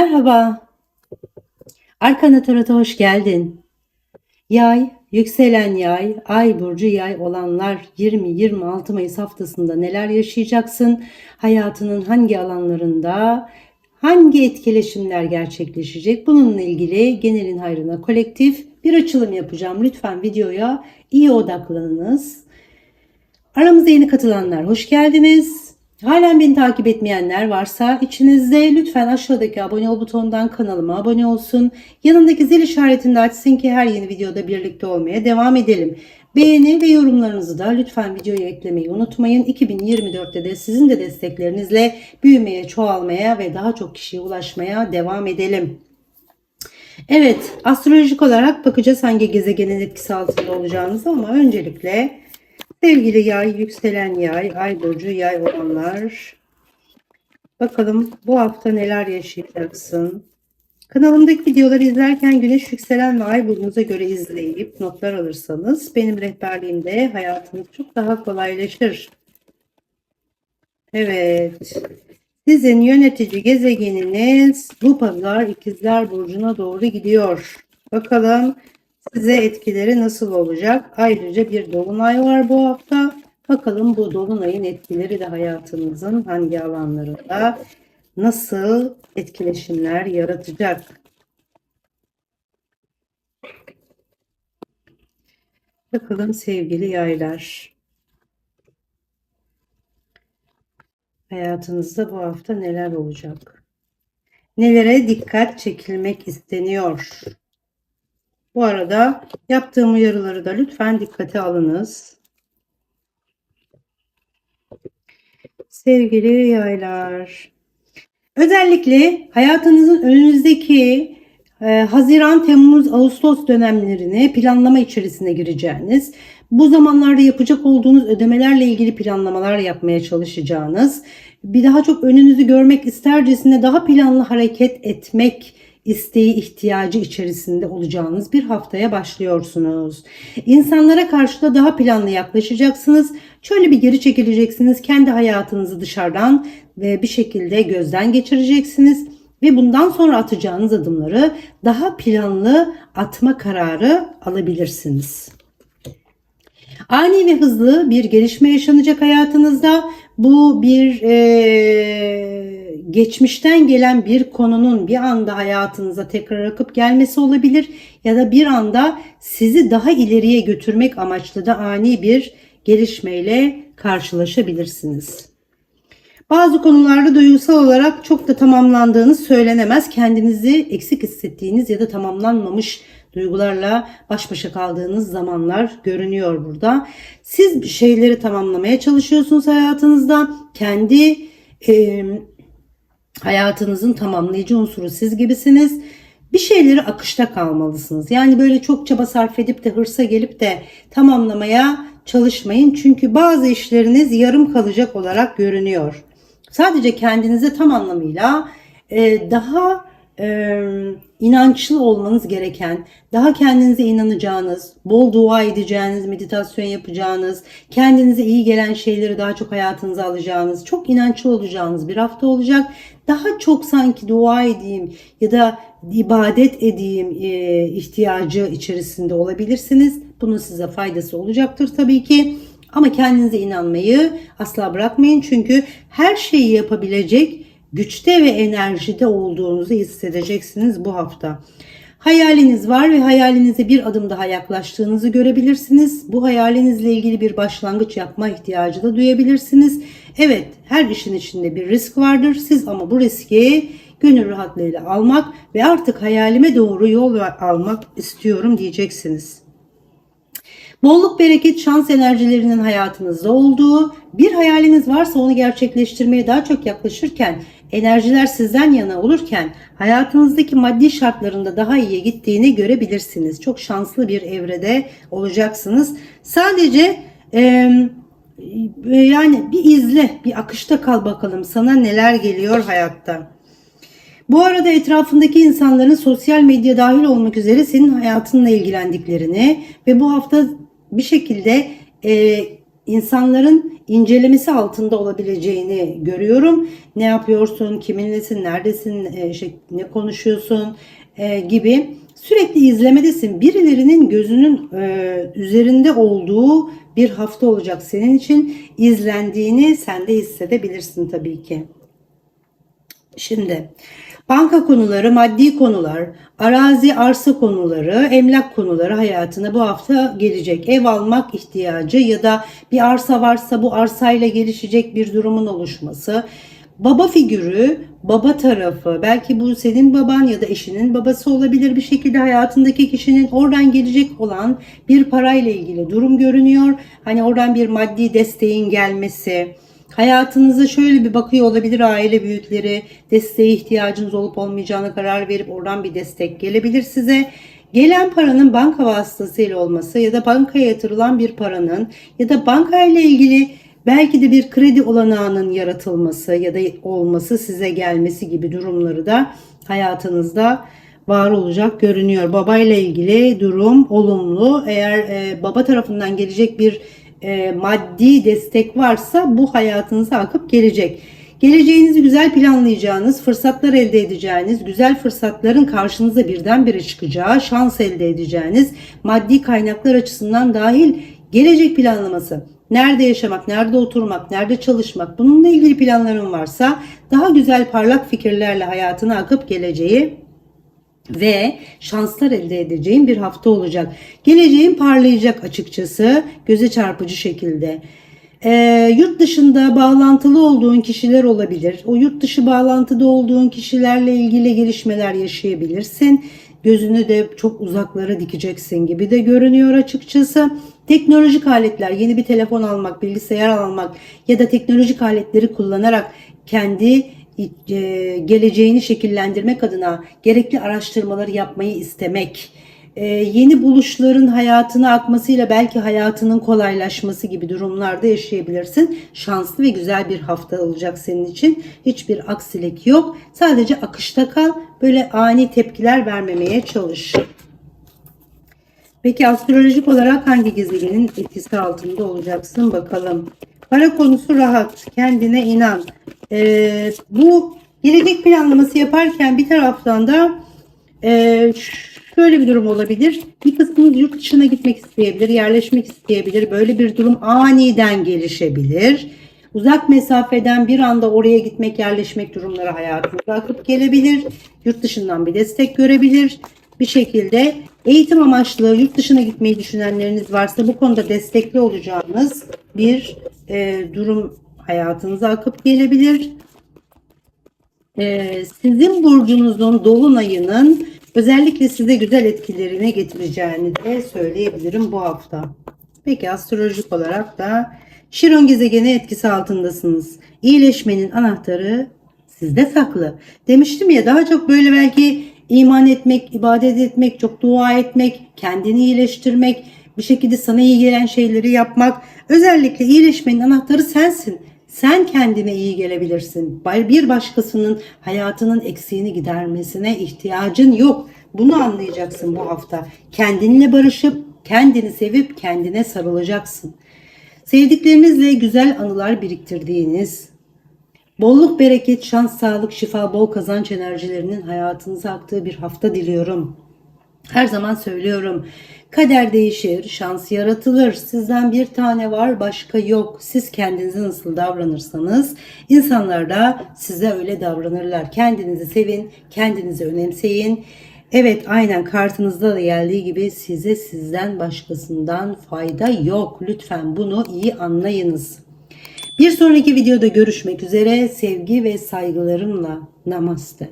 Merhaba. Arkana Tarot'a hoş geldin. Yay, yükselen yay, ay burcu yay olanlar 20-26 Mayıs haftasında neler yaşayacaksın? Hayatının hangi alanlarında hangi etkileşimler gerçekleşecek? Bununla ilgili genelin hayrına kolektif bir açılım yapacağım. Lütfen videoya iyi odaklanınız. Aramıza yeni katılanlar hoş geldiniz. Halen beni takip etmeyenler varsa içinizde lütfen aşağıdaki abone ol butonundan kanalıma abone olsun. Yanındaki zil işaretini de açsın ki her yeni videoda birlikte olmaya devam edelim. Beğeni ve yorumlarınızı da lütfen videoya eklemeyi unutmayın. 2024'te de sizin de desteklerinizle büyümeye, çoğalmaya ve daha çok kişiye ulaşmaya devam edelim. Evet, astrolojik olarak bakacağız hangi gezegenin etkisi altında olacağınızı ama öncelikle sevgili yay, yükselen yay, ay burcu yay olanlar. Bakalım bu hafta neler yaşayacaksın? Kanalımdaki videoları izlerken güneş yükselen ve ay burcunuza göre izleyip notlar alırsanız benim rehberliğimde hayatınız çok daha kolaylaşır. Evet. Sizin yönetici gezegeniniz bu pazar ikizler burcuna doğru gidiyor. Bakalım size etkileri nasıl olacak? Ayrıca bir dolunay var bu hafta. Bakalım bu dolunayın etkileri de hayatınızın hangi alanlarında nasıl etkileşimler yaratacak? Bakalım sevgili yaylar. Hayatınızda bu hafta neler olacak? Nelere dikkat çekilmek isteniyor? Bu arada yaptığım uyarıları da lütfen dikkate alınız. Sevgili yaylar. Özellikle hayatınızın önünüzdeki e, Haziran, Temmuz, Ağustos dönemlerini planlama içerisine gireceğiniz, bu zamanlarda yapacak olduğunuz ödemelerle ilgili planlamalar yapmaya çalışacağınız, bir daha çok önünüzü görmek istercesine daha planlı hareket etmek isteği ihtiyacı içerisinde olacağınız bir haftaya başlıyorsunuz. İnsanlara karşı da daha planlı yaklaşacaksınız. Şöyle bir geri çekileceksiniz. Kendi hayatınızı dışarıdan ve bir şekilde gözden geçireceksiniz ve bundan sonra atacağınız adımları daha planlı atma kararı alabilirsiniz. Ani ve hızlı bir gelişme yaşanacak hayatınızda. Bu bir e, geçmişten gelen bir konunun bir anda hayatınıza tekrar akıp gelmesi olabilir ya da bir anda sizi daha ileriye götürmek amaçlı da ani bir gelişmeyle karşılaşabilirsiniz. Bazı konularda duygusal olarak çok da tamamlandığınız söylenemez. Kendinizi eksik hissettiğiniz ya da tamamlanmamış duygularla baş başa kaldığınız zamanlar görünüyor burada. Siz şeyleri tamamlamaya çalışıyorsunuz hayatınızda. Kendi e, hayatınızın tamamlayıcı unsuru siz gibisiniz. Bir şeyleri akışta kalmalısınız. Yani böyle çok çaba sarf edip de hırsa gelip de tamamlamaya çalışmayın. Çünkü bazı işleriniz yarım kalacak olarak görünüyor. Sadece kendinize tam anlamıyla e, daha e, inançlı olmanız gereken, daha kendinize inanacağınız, bol dua edeceğiniz, meditasyon yapacağınız, kendinize iyi gelen şeyleri daha çok hayatınıza alacağınız, çok inançlı olacağınız bir hafta olacak. Daha çok sanki dua edeyim ya da ibadet edeyim e, ihtiyacı içerisinde olabilirsiniz. Bunun size faydası olacaktır tabii ki. Ama kendinize inanmayı asla bırakmayın çünkü her şeyi yapabilecek güçte ve enerjide olduğunuzu hissedeceksiniz bu hafta. Hayaliniz var ve hayalinize bir adım daha yaklaştığınızı görebilirsiniz. Bu hayalinizle ilgili bir başlangıç yapma ihtiyacı da duyabilirsiniz. Evet, her işin içinde bir risk vardır. Siz ama bu riski gönül rahatlığıyla almak ve artık hayalime doğru yol almak istiyorum diyeceksiniz. Bolluk, bereket, şans enerjilerinin hayatınızda olduğu, bir hayaliniz varsa onu gerçekleştirmeye daha çok yaklaşırken, enerjiler sizden yana olurken hayatınızdaki maddi şartlarında daha iyiye gittiğini görebilirsiniz. Çok şanslı bir evrede olacaksınız. Sadece e, yani bir izle, bir akışta kal bakalım sana neler geliyor hayatta. Bu arada etrafındaki insanların sosyal medya dahil olmak üzere senin hayatınla ilgilendiklerini ve bu hafta bir şekilde e, insanların incelemesi altında olabileceğini görüyorum. Ne yapıyorsun, kiminlesin, neredesin, e, şey, ne konuşuyorsun e, gibi sürekli izlemedesin. Birilerinin gözünün e, üzerinde olduğu bir hafta olacak senin için. izlendiğini sen de hissedebilirsin tabii ki. Şimdi banka konuları, maddi konular, arazi, arsa konuları, emlak konuları hayatına bu hafta gelecek. Ev almak ihtiyacı ya da bir arsa varsa bu arsayla gelişecek bir durumun oluşması. Baba figürü, baba tarafı, belki bu senin baban ya da eşinin babası olabilir bir şekilde hayatındaki kişinin oradan gelecek olan bir parayla ilgili durum görünüyor. Hani oradan bir maddi desteğin gelmesi, Hayatınıza şöyle bir bakıyor olabilir aile büyükleri. Desteğe ihtiyacınız olup olmayacağına karar verip oradan bir destek gelebilir size. Gelen paranın banka vasıtasıyla olması ya da bankaya yatırılan bir paranın ya da bankayla ilgili belki de bir kredi olanağının yaratılması ya da olması size gelmesi gibi durumları da hayatınızda var olacak görünüyor. Babayla ilgili durum olumlu. Eğer e, baba tarafından gelecek bir e, maddi destek varsa bu hayatınıza akıp gelecek. Geleceğinizi güzel planlayacağınız, fırsatlar elde edeceğiniz, güzel fırsatların karşınıza birdenbire çıkacağı, şans elde edeceğiniz, maddi kaynaklar açısından dahil gelecek planlaması. Nerede yaşamak, nerede oturmak, nerede çalışmak bununla ilgili planların varsa daha güzel parlak fikirlerle hayatına akıp geleceği ve şanslar elde edeceğin bir hafta olacak. Geleceğin parlayacak açıkçası göze çarpıcı şekilde. Ee, yurt dışında bağlantılı olduğun kişiler olabilir. O yurt dışı bağlantıda olduğun kişilerle ilgili gelişmeler yaşayabilirsin. Gözünü de çok uzaklara dikeceksin gibi de görünüyor açıkçası. Teknolojik aletler, yeni bir telefon almak, bilgisayar almak ya da teknolojik aletleri kullanarak kendi e, geleceğini şekillendirmek adına gerekli araştırmaları yapmayı istemek, e, yeni buluşların hayatına akmasıyla belki hayatının kolaylaşması gibi durumlarda yaşayabilirsin. Şanslı ve güzel bir hafta olacak senin için. Hiçbir aksilik yok. Sadece akışta kal. Böyle ani tepkiler vermemeye çalış. Peki astrolojik olarak hangi gezegenin etkisi altında olacaksın bakalım. Para konusu rahat. Kendine inan. Ee, bu gelecek planlaması yaparken bir taraftan da e, şöyle bir durum olabilir. Bir kısmınız yurt dışına gitmek isteyebilir, yerleşmek isteyebilir. Böyle bir durum aniden gelişebilir. Uzak mesafeden bir anda oraya gitmek, yerleşmek durumları hayatınıza akıp gelebilir. Yurt dışından bir destek görebilir. Bir şekilde eğitim amaçlı yurt dışına gitmeyi düşünenleriniz varsa bu konuda destekli olacağınız bir e, durum hayatınıza akıp gelebilir. Ee, sizin burcunuzun dolunayının özellikle size güzel etkilerini getireceğini de söyleyebilirim bu hafta. Peki astrolojik olarak da Şiron gezegeni etkisi altındasınız. İyileşmenin anahtarı sizde saklı. Demiştim ya daha çok böyle belki iman etmek, ibadet etmek, çok dua etmek, kendini iyileştirmek, bir şekilde sana iyi gelen şeyleri yapmak. Özellikle iyileşmenin anahtarı sensin. Sen kendine iyi gelebilirsin. Bir başkasının hayatının eksiğini gidermesine ihtiyacın yok. Bunu anlayacaksın bu hafta. Kendinle barışıp, kendini sevip kendine sarılacaksın. Sevdiklerinizle güzel anılar biriktirdiğiniz, bolluk, bereket, şans, sağlık, şifa, bol kazanç enerjilerinin hayatınıza aktığı bir hafta diliyorum. Her zaman söylüyorum. Kader değişir, şans yaratılır. Sizden bir tane var, başka yok. Siz kendinize nasıl davranırsanız insanlar da size öyle davranırlar. Kendinizi sevin, kendinizi önemseyin. Evet aynen kartınızda da geldiği gibi size sizden başkasından fayda yok. Lütfen bunu iyi anlayınız. Bir sonraki videoda görüşmek üzere. Sevgi ve saygılarımla. Namaste.